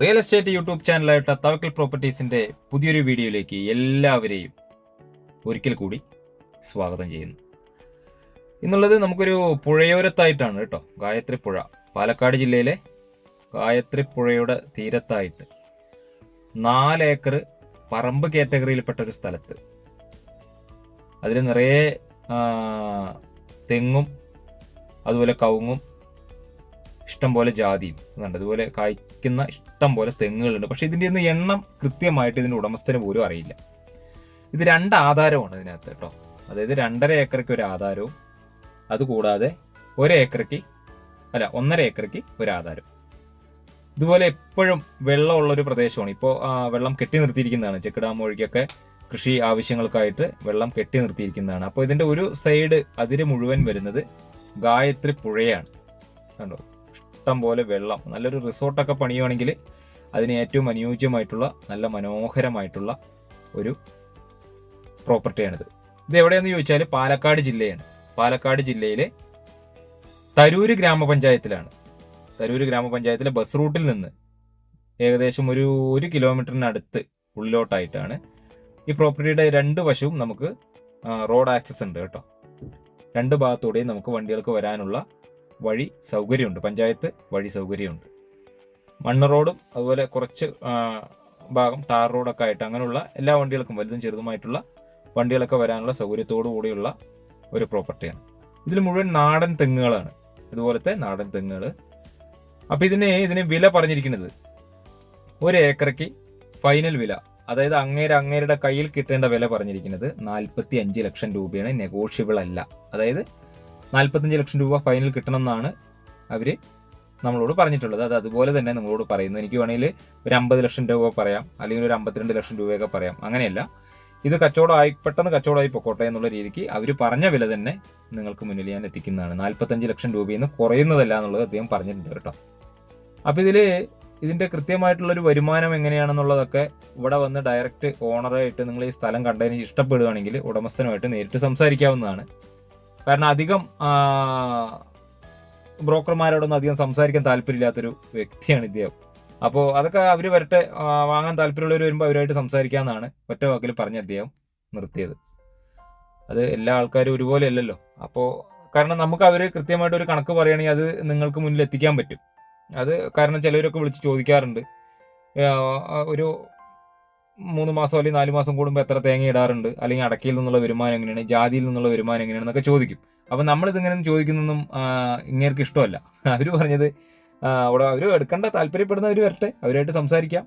Real estate YouTube ചാനലായിട്ട് Thavakkal പ്രോപ്പർട്ടീസിന്റെ പുതിയൊരു വീഡിയോയിലേക്ക് എല്ലാവരെയും ഒരിക്കൽ കൂടി സ്വാഗതം ചെയ്യുന്നു. ഇന്നുള്ളത് നമുക്കൊരു പുഴയോരത്തായിട്ടാണ് കേട്ടോ. ഗായത്രി പുഴ പാലക്കാട് ജില്ലയിലെ ഗായത്രി പുഴയുടെ തീരത്തായിട്ട് നാല് ഏക്കർ പറമ്പ് കാറ്റഗറിയിൽപ്പെട്ട ഒരു സ്ഥലത്ത്. അതിൽ നിറയെ തെങ്ങും അതുപോലെ കവുങ്ങും ഇഷ്ടം പോലെ ജാതിയും ഉണ്ട് അതുപോലെ കായ്ക്കുന്ന ഇഷ്ടം പോലെ തെങ്ങുകളുണ്ട്. പക്ഷെ ഇതിന്റെ ഒന്നും എണ്ണം കൃത്യമായിട്ട് ഇതിന്റെ ഉടമസ്ഥന് പോലും അറിയില്ല. ഇത് രണ്ട് ആധാരമാണ് ഇതിനകത്ത് കേട്ടോ. അതായത് രണ്ടര ഏക്കറയ്ക്ക് ഒരു ആധാരവും അതുകൂടാതെ ഒരു ഏക്കറയ്ക്ക് അല്ല ഒന്നര ഏക്കറയ്ക്ക് ഒരു ആധാരം ഇതുപോലെ എപ്പോഴും വെള്ളമുള്ള ഒരു പ്രദേശമാണ്. ഇപ്പോൾ വെള്ളം കെട്ടി നിർത്തിയിരിക്കുന്നതാണ്. ചെക്ക് ഡാം വഴിക്കൊക്കെ കൃഷി ആവശ്യങ്ങൾക്കായിട്ട് വെള്ളം കെട്ടി നിർത്തിയിരിക്കുന്നതാണ്. അപ്പോൾ ഇതിന്റെ ഒരു സൈഡ് അതിര് മുഴുവൻ വരുന്നത് ഗായത്രി പുഴയാണ്. കണ്ടോ? ഇഷ്ടം പോലെ വെള്ളം നല്ലൊരു റിസോർട്ടൊക്കെ പണിയുവാണെങ്കിൽ അതിന് ഏറ്റവും അനുയോജ്യമായിട്ടുള്ള നല്ല മനോഹരമായിട്ടുള്ള ഒരു പ്രോപ്പർട്ടിയാണിത്. ഇത് എവിടെയെന്ന് ചോദിച്ചാൽ പാലക്കാട് ജില്ലയാണ്. പാലക്കാട് ജില്ലയിലെ തരൂര് ഗ്രാമപഞ്ചായത്തിലാണ്. തരൂര് ഗ്രാമപഞ്ചായത്തിലെ ബസ് റൂട്ടിൽ നിന്ന് ഏകദേശം ഒരു ഒരു കിലോമീറ്ററിനടുത്ത് ഉള്ളിലോട്ടായിട്ടാണ് ഈ പ്രോപ്പർട്ടിയുടെ രണ്ട് വശവും നമുക്ക് റോഡ് ആക്സസ് ഉണ്ട് കേട്ടോ. രണ്ട് ഭാഗത്തൂടെയും നമുക്ക് വണ്ടികൾക്ക് വരാനുള്ള വഴി സൗകര്യമുണ്ട്. പഞ്ചായത്ത് വഴി സൗകര്യമുണ്ട്. മണ്ണ് റോഡും അതുപോലെ കുറച്ച് ഭാഗം ടാർ റോഡൊക്കെ ആയിട്ട് അങ്ങനെയുള്ള എല്ലാ വണ്ടികൾക്കും വലുതും ചെറുതുമായിട്ടുള്ള വണ്ടികളൊക്കെ വരാനുള്ള സൗകര്യത്തോടു കൂടിയുള്ള ഒരു പ്രോപ്പർട്ടിയാണ്. ഇതിൽ മുഴുവൻ നാടൻ തെങ്ങുകളാണ്. ഇതുപോലത്തെ നാടൻ തെങ്ങുകൾ അപ്പോൾ ഇതിന് ഇതിന് വില പറഞ്ഞിരിക്കുന്നത് ഒരു ഏക്കറയ്ക്ക് ഫൈനൽ വില അതായത് അങ്ങേര് അങ്ങേരുടെ കയ്യിൽ കിട്ടേണ്ട വില പറഞ്ഞിരിക്കുന്നത് നാൽപ്പത്തി അഞ്ച് ലക്ഷം രൂപയാണ്. നെഗോഷ്യബിൾ അല്ല. അതായത് നാൽപ്പത്തഞ്ച് ലക്ഷം രൂപ ഫൈനൽ കിട്ടണമെന്നാണ് അവർ നമ്മളോട് പറഞ്ഞിട്ടുള്ളത്. അത് അതുപോലെ തന്നെ നിങ്ങളോട് പറയുന്നു. എനിക്ക് വേണമെങ്കിൽ ഒരു അമ്പത് ലക്ഷം രൂപ പറയാം. അല്ലെങ്കിൽ ഒരു അമ്പത്തിരണ്ട് ലക്ഷം രൂപയൊക്കെ പറയാം. അങ്ങനെയല്ല. ഇത് കച്ചവടമായി പെട്ടെന്ന് കച്ചവടമായി പൊക്കോട്ടെ എന്നുള്ള രീതിക്ക് അവർ പറഞ്ഞ വില തന്നെ നിങ്ങൾക്ക് മുന്നിൽ ഞാൻ എത്തിക്കുന്നതാണ്. നാൽപ്പത്തഞ്ച് ലക്ഷം രൂപയിൽ നിന്ന് കുറയുന്നതല്ല എന്നുള്ളത് അദ്ദേഹം പറഞ്ഞിട്ടുണ്ട് കേട്ടോ. അപ്പം ഇതിൽ ഇതിന്റെ കൃത്യമായിട്ടുള്ള ഒരു വരുമാനം എങ്ങനെയാണെന്നുള്ളതൊക്കെ ഇവിടെ വന്ന് ഡയറക്റ്റ് ഓണറായിട്ട് നിങ്ങൾ ഈ സ്ഥലം കണ്ടതിന് ഇഷ്ടപ്പെടുകയാണെങ്കിൽ ഉടമസ്ഥനുമായിട്ട് നേരിട്ട് സംസാരിക്കാവുന്നതാണ്. കാരണം അധികം ബ്രോക്കർമാരോടൊന്നും അധികം സംസാരിക്കാൻ താല്പര്യമില്ലാത്തൊരു വ്യക്തിയാണ് ഇദ്ദേഹം. അപ്പോൾ അതൊക്കെ അവർ വരട്ടെ വാങ്ങാൻ താല്പര്യമുള്ളവർ വരുമ്പോൾ അവരുമായിട്ട് സംസാരിക്കാമെന്നാണ് ഒറ്റ വാക്കിൽ പറഞ്ഞ അദ്ദേഹം നിർത്തിയത്. അത് എല്ലാ ആൾക്കാരും ഒരുപോലെ അല്ലല്ലോ. അപ്പോൾ കാരണം നമുക്ക് അവർ കൃത്യമായിട്ട് ഒരു കണക്ക് പറയുകയാണെങ്കിൽ അത് നിങ്ങൾക്ക് മുന്നിൽ എത്തിക്കാൻ പറ്റും. അത് കാരണം ചിലവരൊക്കെ വിളിച്ച് ചോദിക്കാറുണ്ട്. ഒരു മൂന്ന് മാസം അല്ലെങ്കിൽ നാല് മാസം കൂടുമ്പോൾ എത്ര തേങ്ങ ഇടാറുണ്ട്? അല്ലെങ്കിൽ അടക്കയിൽ നിന്നുള്ള വരുമാനം എങ്ങനെയാണ്? ജാതിയിൽ നിന്നുള്ള വരുമാനം എങ്ങനെയാണെന്നൊക്കെ ചോദിക്കും. അപ്പം നമ്മളിതിങ്ങനെ ചോദിക്കുന്നൊന്നും ഇങ്ങേർക്ക് ഇഷ്ടമല്ല. അവർ പറഞ്ഞത് അവിടെ അവർ എടുക്കേണ്ട താല്പര്യപ്പെടുന്നവർ വരട്ടെ. അവരുമായിട്ട് സംസാരിക്കാം.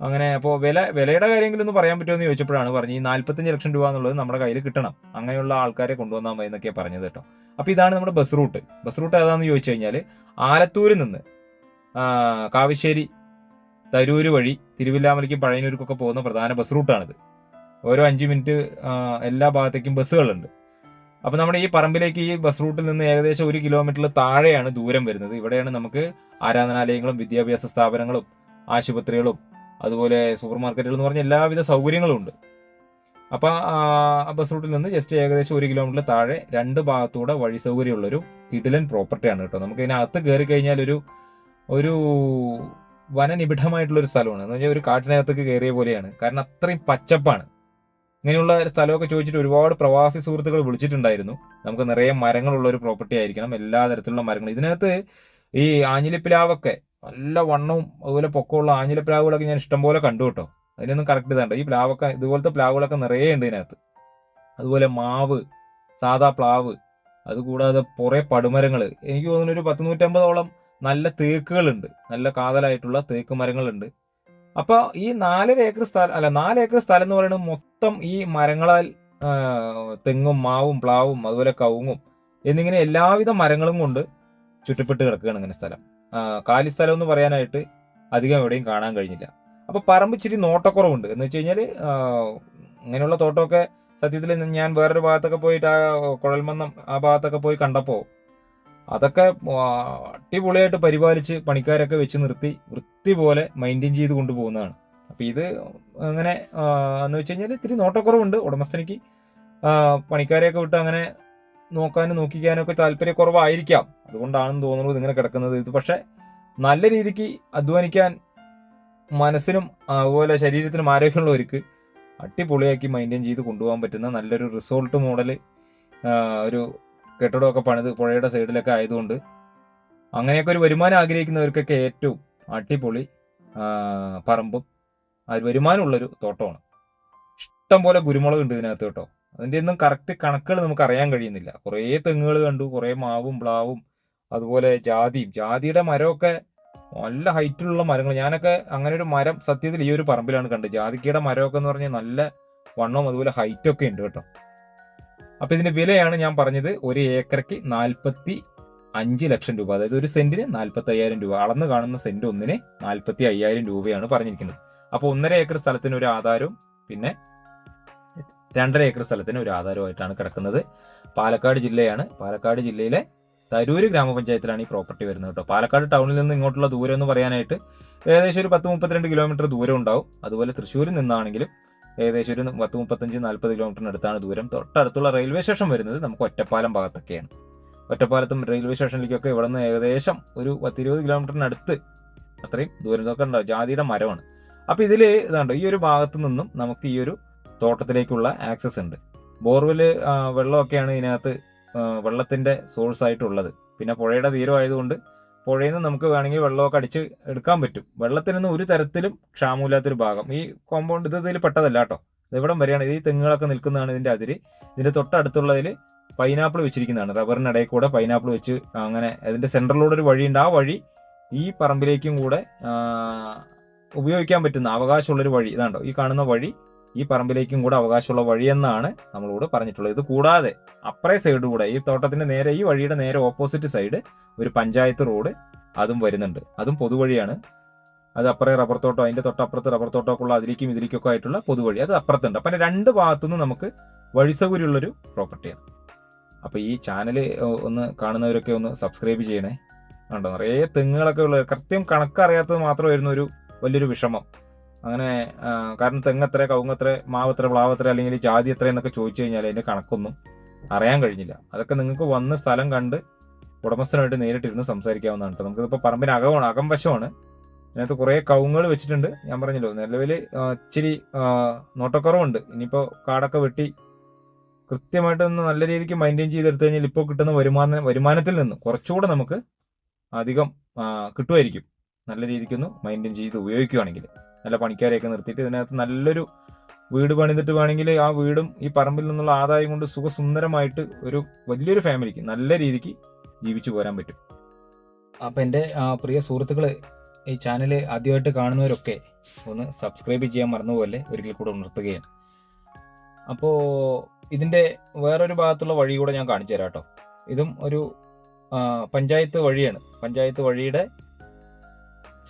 അങ്ങനെ അപ്പോൾ വില വിലയുടെ കാര്യങ്ങളൊന്ന് പറയാൻ പറ്റുമോ എന്ന് ചോദിച്ചപ്പോഴാണ് പറഞ്ഞത് ഈ നാല്പത്തഞ്ച് ലക്ഷം രൂപ എന്നുള്ളത് നമ്മുടെ കയ്യിൽ കിട്ടണം. അങ്ങനെയുള്ള ആൾക്കാരെ കൊണ്ടുവന്നാൽ മതി എന്നൊക്കെയാണ് പറഞ്ഞത് കേട്ടോ. അപ്പോൾ ഇതാണ് നമ്മുടെ ബസ് റൂട്ട്. ബസ് റൂട്ട് ഏതാണെന്ന് ചോദിച്ചു കഴിഞ്ഞാൽ ആലത്തൂരിൽ നിന്ന് കാവശ്ശേരി തരൂര് വഴി തിരുവില്ലാമലയ്ക്കും പഴയനൂർക്കൊക്കെ പോകുന്ന പ്രധാന ബസ് റൂട്ടാണിത്. ഓരോ അഞ്ച് മിനിറ്റ് എല്ലാ ഭാഗത്തേക്കും ബസ്സുകളുണ്ട്. അപ്പോൾ നമ്മുടെ ഈ പറമ്പിലേക്ക് ഈ ബസ് റൂട്ടിൽ നിന്ന് ഏകദേശം ഒരു കിലോമീറ്ററിൽ താഴെയാണ് ദൂരം വരുന്നത്. ഇവിടെയാണ് നമുക്ക് ആരാധനാലയങ്ങളും വിദ്യാഭ്യാസ സ്ഥാപനങ്ങളും ആശുപത്രികളും അതുപോലെ സൂപ്പർ മാർക്കറ്റുകൾ എന്ന് പറഞ്ഞ എല്ലാവിധ സൗകര്യങ്ങളും ഉണ്ട്. അപ്പോൾ ആ ബസ് റൂട്ടിൽ നിന്ന് ജസ്റ്റ് ഏകദേശം ഒരു കിലോമീറ്റർ താഴെ രണ്ട് ഭാഗത്തൂടെ വഴി സൗകര്യമുള്ളൊരു കിടിലൻ പ്രോപ്പർട്ടിയാണ് കേട്ടോ. നമുക്ക് ഇതിനകത്ത് കയറി കഴിഞ്ഞാൽ ഒരു ഒരു വനനിബിഡമായിട്ടുള്ള ഒരു സ്ഥലമാണ്. എന്ന് പറഞ്ഞാൽ ഒരു കാട്ടിനകത്തേക്ക് കയറിയ പോലെയാണ്. കാരണം അത്രയും പച്ചപ്പാണ്. ഇങ്ങനെയുള്ള സ്ഥലമൊക്കെ ചോദിച്ചിട്ട് ഒരുപാട് പ്രവാസി സുഹൃത്തുക്കൾ വിളിച്ചിട്ടുണ്ടായിരുന്നു. നമുക്ക് നിറയെ മരങ്ങളുള്ള ഒരു പ്രോപ്പർട്ടി ആയിരിക്കണം. എല്ലാ തരത്തിലുള്ള മരങ്ങൾ ഇതിനകത്ത് ഈ ആഞ്ഞിലിപ്പിലാവൊക്കെ നല്ല വണ്ണവും അതുപോലെ പൊക്കമുള്ള ആഞ്ഞിലിപ്പിലാവുകളൊക്കെ ഞാൻ ഇഷ്ടംപോലെ കണ്ടു കേട്ടോ. അതിനൊന്നും കറക്റ്റ് ഇതാണ്ട് ഈ പ്ലാവൊക്കെ ഇതുപോലത്തെ പ്ലാവുകളൊക്കെ നിറയെ ഉണ്ട് ഇതിനകത്ത്. അതുപോലെ മാവ് സാദാ പ്ലാവ് അതുകൂടാതെ കുറേ പടുമരങ്ങൾ എനിക്ക് തോന്നുന്നു ഒരു പത്ത് നൂറ്റമ്പതോളം നല്ല തേക്കുകളുണ്ട്. നല്ല കാതലായിട്ടുള്ള തേക്ക് മരങ്ങളുണ്ട്. അപ്പോൾ ഈ നാലര ഏക്കർ സ്ഥലം അല്ല നാല് ഏക്കർ സ്ഥലം എന്ന് പറയുന്നത് മൊത്തം ഈ മരങ്ങളാൽ തെങ്ങും മാവും പ്ലാവും അതുപോലെ കവുങ്ങും എന്നിങ്ങനെ എല്ലാവിധ മരങ്ങളും കൊണ്ട് ചുറ്റപ്പെട്ട് കിടക്കുകയാണ് ഇങ്ങനെ സ്ഥലം. കാലി സ്ഥലം എന്ന് പറയാനായിട്ട് അധികം എവിടെയും കാണാൻ കഴിഞ്ഞില്ല. അപ്പോൾ പറമ്പ് ഇച്ചിരി നോട്ടക്കുറവുണ്ട്. എന്ന് വെച്ച് കഴിഞ്ഞാൽ ഇങ്ങനെയുള്ള തോട്ടമൊക്കെ സത്യത്തിൽ ഞാൻ വേറൊരു ഭാഗത്തൊക്കെ പോയിട്ട് ആ കുഴൽമന്നം ആ ഭാഗത്തൊക്കെ പോയി കണ്ടപ്പോൾ അതൊക്കെ അടിപൊളിയായിട്ട് പരിപാലിച്ച് പണിക്കാരൊക്കെ വെച്ച് നിർത്തി വൃത്തി പോലെ മെയിന്റെയിൻ ചെയ്ത് കൊണ്ടുപോകുന്നതാണ്. അപ്പോൾ ഇത് അങ്ങനെ എന്ന് വെച്ച് കഴിഞ്ഞാൽ ഇത്തിരി നോട്ടക്കുറവുണ്ട് ഉടമസ്ഥനിക്ക്. പണിക്കാരെയൊക്കെ വിട്ട് അങ്ങനെ നോക്കാനും നോക്കിക്കാനും ഒക്കെ താല്പര്യക്കുറവായിരിക്കാം. അതുകൊണ്ടാണെന്ന് തോന്നുന്നത് ഇങ്ങനെ കിടക്കുന്നത് ഇത്. പക്ഷേ നല്ല രീതിക്ക് അധ്വാനിക്കാൻ മനസ്സിനും അതുപോലെ ശരീരത്തിനും ആരോഗ്യമുള്ളവർക്ക് അടിപൊളിയാക്കി മെയിന്റെയിൻ ചെയ്ത് കൊണ്ടുപോകാൻ പറ്റുന്ന നല്ലൊരു റിസോർട്ട് മോഡൽ ഒരു കെട്ടിടമൊക്കെ പണിത് പുഴയുടെ സൈഡിലൊക്കെ ആയതുകൊണ്ട് അങ്ങനെയൊക്കെ ഒരു വരുമാനം ആഗ്രഹിക്കുന്നവർക്കൊക്കെ ഏറ്റവും അടിപൊളി ആ, പറമ്പും അത് വരുമാനമുള്ളൊരു തോട്ടമാണ്. ഇഷ്ടം പോലെ കുരുമുളക് ഉണ്ട് ഇതിനകത്ത് കേട്ടോ. അതിന്റെ ഒന്നും കറക്റ്റ് കണക്കുകൾ നമുക്ക് അറിയാൻ കഴിയുന്നില്ല. കുറേ തെങ്ങുകൾ കണ്ടു കുറേ മാവും പ്ലാവും അതുപോലെ ജാതിയും. ജാതിയുടെ മരമൊക്കെ നല്ല ഹൈറ്റിലുള്ള മരങ്ങൾ. ഞാനൊക്കെ അങ്ങനെ ഒരു മരം സത്യത്തിൽ ഈ ഒരു പറമ്പിലാണ് കണ്ടത്. ജാതിക്കയുടെ മരമൊക്കെ എന്ന് പറഞ്ഞാൽ നല്ല വണ്ണവും അതുപോലെ ഹൈറ്റൊക്കെ ഉണ്ട് കേട്ടോ. അപ്പൊ ഇതിന്റെ വിലയാണ് ഞാൻ പറഞ്ഞത് ഒരു ഏക്കർക്ക് നാൽപ്പത്തി അഞ്ച് ലക്ഷം രൂപ. അതായത് ഒരു സെന്റിന് നാൽപ്പത്തി അയ്യായിരം രൂപ. അളന്ന് കാണുന്ന സെന്റ് ഒന്നിന് നാൽപ്പത്തി അയ്യായിരം രൂപയാണ് പറഞ്ഞിരിക്കുന്നത്. അപ്പോൾ ഒന്നര ഏക്കർ സ്ഥലത്തിന് ഒരു ആധാരവും പിന്നെ രണ്ടര ഏക്കർ സ്ഥലത്തിന് ഒരു ആധാരമായിട്ടാണ് കിടക്കുന്നത്. പാലക്കാട് ജില്ലയാണ്. പാലക്കാട് ജില്ലയിലെ തരൂര് ഗ്രാമപഞ്ചായത്തിലാണ് ഈ പ്രോപ്പർട്ടി വരുന്നത് കേട്ടോ. പാലക്കാട് ടൗണിൽ നിന്ന് ഇങ്ങോട്ടുള്ള ദൂരം എന്ന് പറയാനായിട്ട് ഏകദേശം ഒരു പത്ത് മുപ്പത്തിരണ്ട് കിലോമീറ്റർ ദൂരം ഉണ്ടാവും. അതുപോലെ തൃശ്ശൂരിൽ നിന്നാണെങ്കിലും ഏകദേശം ഒരു പത്ത് മുപ്പത്തഞ്ച് നാൽപ്പത് കിലോമീറ്ററിനടുത്താണ് ദൂരം. തൊട്ടടുത്തുള്ള റെയിൽവേ സ്റ്റേഷൻ വരുന്നത് നമുക്ക് ഒറ്റപ്പാലം ഭാഗത്തൊക്കെയാണ്. ഒറ്റപ്പാലത്തും റെയിൽവേ സ്റ്റേഷനിലേക്കൊക്കെ ഇവിടെ നിന്ന് ഏകദേശം ഒരു പത്തിരുപത് കിലോമീറ്ററിനടുത്ത് അത്രയും ദൂരം നോക്കാൻ ഉണ്ടാവും ജാതിയുടെ മരമാണ്. അപ്പോൾ ഇതിൽ ഇതാണ്ടോ ഈ ഒരു ഭാഗത്തു നിന്നും നമുക്ക് ഈ ഒരു തോട്ടത്തിലേക്കുള്ള ആക്സസ് ഉണ്ട്. ബോർവെൽ വെള്ളമൊക്കെയാണ് ഇതിനകത്ത് വെള്ളത്തിന്റെ വെള്ളത്തിന്റെ സോഴ്സ് ആയിട്ടുള്ളത്. പിന്നെ പുഴയുടെ തീരമായതുകൊണ്ട് പുഴയിൽ നിന്ന് നമുക്ക് വേണമെങ്കിൽ വെള്ളമൊക്കെ അടിച്ച് എടുക്കാൻ പറ്റും. വെള്ളത്തിനൊന്നും ഒരു തരത്തിലും ക്ഷാമമില്ലാത്തൊരു ഭാഗം. ഈ കോമ്പൗണ്ട് ഇത് ഇതിൽ പെട്ടതല്ല കേട്ടോ. ഇവിടം വരെയാണ്. ഈ തെങ്ങുകളൊക്കെ നിൽക്കുന്നതാണ് ഇതിന്റെ അതിര്. ഇതിന്റെ തൊട്ടടുത്തുള്ളതിൽ പൈനാപ്പിൾ വെച്ചിരിക്കുന്നതാണ്. റബ്ബറിനിടയിൽ കൂടെ പൈനാപ്പിൾ വെച്ച് അങ്ങനെ അതിന്റെ സെൻട്രലിലൂടെ ഒരു വഴിയുണ്ട്. ആ വഴി ഈ പറമ്പിലേക്കും കൂടെ ഉപയോഗിക്കാൻ പറ്റുന്ന അവകാശമുള്ളൊരു വഴി. ഇതാണ്ടോ ഈ കാണുന്ന വഴി ഈ പറമ്പിലേക്കും കൂടെ അവകാശമുള്ള വഴിയെന്നാണ് നമ്മളോട് പറഞ്ഞിട്ടുള്ളത്. ഇത് കൂടാതെ അപ്പറേ സൈഡ് കൂടെ ഈ തോട്ടത്തിന്റെ നേരെ ഈ വഴിയുടെ നേരെ ഓപ്പോസിറ്റ് സൈഡ് ഒരു പഞ്ചായത്ത് റോഡ് അതും വരുന്നുണ്ട്. അതും പൊതുവഴിയാണ്. അത് അപ്പറേ റബ്ബർ തോട്ടം അതിന്റെ തൊട്ടപ്പുറത്ത് റബ്ബർ ഉള്ള അതിലേക്കും ഇതിലേക്കൊക്കെ ആയിട്ടുള്ള പൊതുവഴി. അത് അപ്പുറത്തുണ്ട്. അപ്പം രണ്ട് ഭാഗത്തുനിന്ന് നമുക്ക് വഴി സൗകര്യമുള്ളൊരു പ്രോപ്പർട്ടിയാണ് അപ്പോൾ ഈ ചാനൽ ഒന്ന് കാണുന്നവരൊക്കെ ഒന്ന് സബ്സ്ക്രൈബ് ചെയ്യണേ. കണ്ടോ? നിറയെ തെങ്ങുകളൊക്കെ ഉള്ള കൃത്യം കണക്കറിയാത്തത് മാത്രമായിരുന്നു ഒരു വലിയൊരു വിഷമം. അങ്ങനെ കാരണം തെങ്ങ് എത്ര കവുങ്ങ് എത്ര മാവ് എത്ര പ്ലാവ് എത്ര അല്ലെങ്കിൽ ജാതി എത്ര എന്നൊക്കെ ചോദിച്ചു കഴിഞ്ഞാൽ അതിന്റെ കണക്കൊന്നും അറിയാൻ കഴിഞ്ഞില്ല. അതൊക്കെ നിങ്ങൾക്ക് വന്ന് സ്ഥലം കണ്ട് ഉടമസ്ഥനായിട്ട് നേരിട്ടിരുന്ന് സംസാരിക്കാവുന്നതാണ് കേട്ടോ. നമുക്കിപ്പോൾ പറമ്പിന് അകമാണ് അകം വശമാണ് അതിനകത്ത് കുറേ കവുങ്ങൾ വെച്ചിട്ടുണ്ട്. ഞാൻ പറഞ്ഞല്ലോ നിലവിൽ ഇച്ചിരി നോട്ടക്കുറവുണ്ട്. ഇനിയിപ്പോൾ കാടൊക്കെ വെട്ടി കൃത്യമായിട്ടൊന്ന് നല്ല രീതിക്ക് മെയിന്റെയിൻ ചെയ്തെടുത്തു കഴിഞ്ഞാൽ ഇപ്പോൾ കിട്ടുന്ന വരുമാന വരുമാനത്തിൽ നിന്ന് കുറച്ചുകൂടെ നമുക്ക് അധികം കിട്ടുമായിരിക്കും. നല്ല രീതിക്കൊന്ന് മെയിന്റെയിൻ ചെയ്ത് ഉപയോഗിക്കുകയാണെങ്കിൽ നല്ല പണിക്കാരെയൊക്കെ നിർത്തിയിട്ട് ഇതിനകത്ത് നല്ലൊരു വീട് പണിതിട്ട് വേണമെങ്കിൽ ആ വീടും ഈ പറമ്പിൽ നിന്നുള്ള ആദായം കൊണ്ട് സുഖസുന്ദരമായിട്ട് ഒരു വലിയൊരു ഫാമിലിക്ക് നല്ല രീതിക്ക് ജീവിച്ചു പോരാൻ പറ്റും. അപ്പം എന്റെ പ്രിയ സുഹൃത്തുക്കൾ ഈ ചാനൽ ആദ്യമായിട്ട് കാണുന്നവരൊക്കെ ഒന്ന് സബ്സ്ക്രൈബ് ചെയ്യാൻ മറന്നുപോലെ ഒരിക്കൽ കൂടെ ഉണർത്തുകയാണ് അപ്പോൾ ഇതിന്റെ വേറൊരു ഭാഗത്തുള്ള വഴി കൂടെ ഞാൻ കാണിച്ചു തരാം കേട്ടോ. ഇതും ഒരു പഞ്ചായത്ത് വഴിയാണ്. പഞ്ചായത്ത് വഴിയുടെ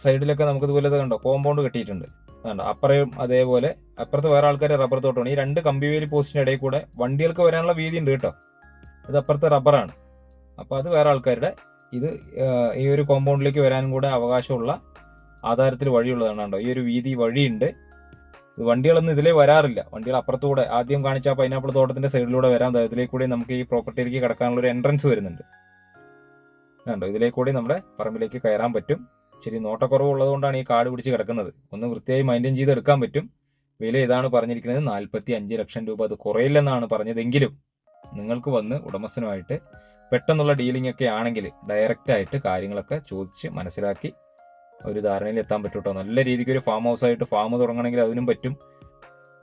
സൈഡിലൊക്കെ നമുക്ക് ഇതുപോലെ കണ്ടോ? കോമ്പൗണ്ട് കെട്ടിയിട്ടുണ്ട്. കണ്ടോ? അപ്പുറയും അതേപോലെ അപ്പുറത്ത് വേറെ ആൾക്കാർ റബ്ബർ തോട്ടമാണ്. ഈ രണ്ട് കമ്പിവേലി പോസ്റ്റിന്റെ ഇടയിൽ കൂടെ വണ്ടികൾക്ക് വരാനുള്ള വീതി ഉണ്ട് കേട്ടോ. ഇത് അപ്പുറത്തെ റബ്ബറാണ് അപ്പോൾ അത് വേറെ ആൾക്കാരുടെ ഇത് ഈ ഒരു കോമ്പൗണ്ടിലേക്ക് വരാനും കൂടെ അവകാശമുള്ള ആധാരത്തിൽ വഴിയുള്ളതാണ് കണ്ടോ. ഈ ഒരു വീതി വഴിയുണ്ട്. വണ്ടികളൊന്നും ഇതിലേ വരാറില്ല. വണ്ടികൾ അപ്പുറത്തൂടെ ആദ്യം കാണിച്ച പൈനാപ്പിൾ തോട്ടത്തിന്റെ സൈഡിലൂടെ വരാം ഇതിലേക്ക് കൂടി നമുക്ക് ഈ പ്രോപ്പർട്ടിയിലേക്ക് കടക്കാനുള്ള ഒരു എൻട്രൻസ് വരുന്നുണ്ട്. കണ്ടോ? ഇതിലേക്ക് കൂടി നമ്മുടെ പറമ്പിലേക്ക് കയറാൻ പറ്റും. ശരി നോട്ടക്കുറവ് ഉള്ളതുകൊണ്ടാണ് ഈ കാട് പിടിച്ച് കിടക്കുന്നത്. ഒന്ന് വൃത്തിയായി മെയിന്റെയിൻ ചെയ്ത് എടുക്കാൻ പറ്റും. വില ഇതാണ് പറഞ്ഞിരിക്കുന്നത്. നാൽപ്പത്തി അഞ്ച് ലക്ഷം രൂപ അത് കുറയില്ലെന്നാണ് പറഞ്ഞതെങ്കിലും നിങ്ങൾക്ക് വന്ന് ഉടമസ്ഥനുമായിട്ട് പെട്ടെന്നുള്ള ഡീലിംഗ് ഒക്കെ ആണെങ്കിൽ ഡയറക്റ്റായിട്ട് കാര്യങ്ങളൊക്കെ ചോദിച്ച് മനസ്സിലാക്കി ഒരു ധാരണയിൽ എത്താൻ പറ്റൂട്ടോ നല്ല രീതിക്ക് ഒരു ഫാം ഹൗസ് ആയിട്ട് ഫാം തുടങ്ങണമെങ്കിൽ അതിനും പറ്റും.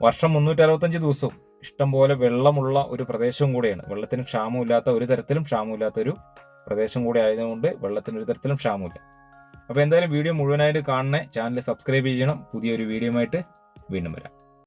വർഷം മുന്നൂറ്റി അറുപത്തഞ്ച് ദിവസവും ഇഷ്ടംപോലെ വെള്ളമുള്ള ഒരു പ്രദേശവും കൂടെയാണ്. വെള്ളത്തിന് ക്ഷാമമില്ലാത്ത ഒരു തരത്തിലും ക്ഷാമമില്ലാത്ത ഒരു പ്രദേശം കൂടെ ആയതുകൊണ്ട് വെള്ളത്തിന് ഒരു തരത്തിലും ക്ഷാമമില്ല. അപ്പോൾ എന്തായാലും വീഡിയോ മുഴുവനായിട്ട് കാണണേ. ചാനൽ സബ്സ്ക്രൈബ് ചെയ്യണം. പുതിയൊരു വീഡിയോ ആയിട്ട് വീണ്ടും വരാം.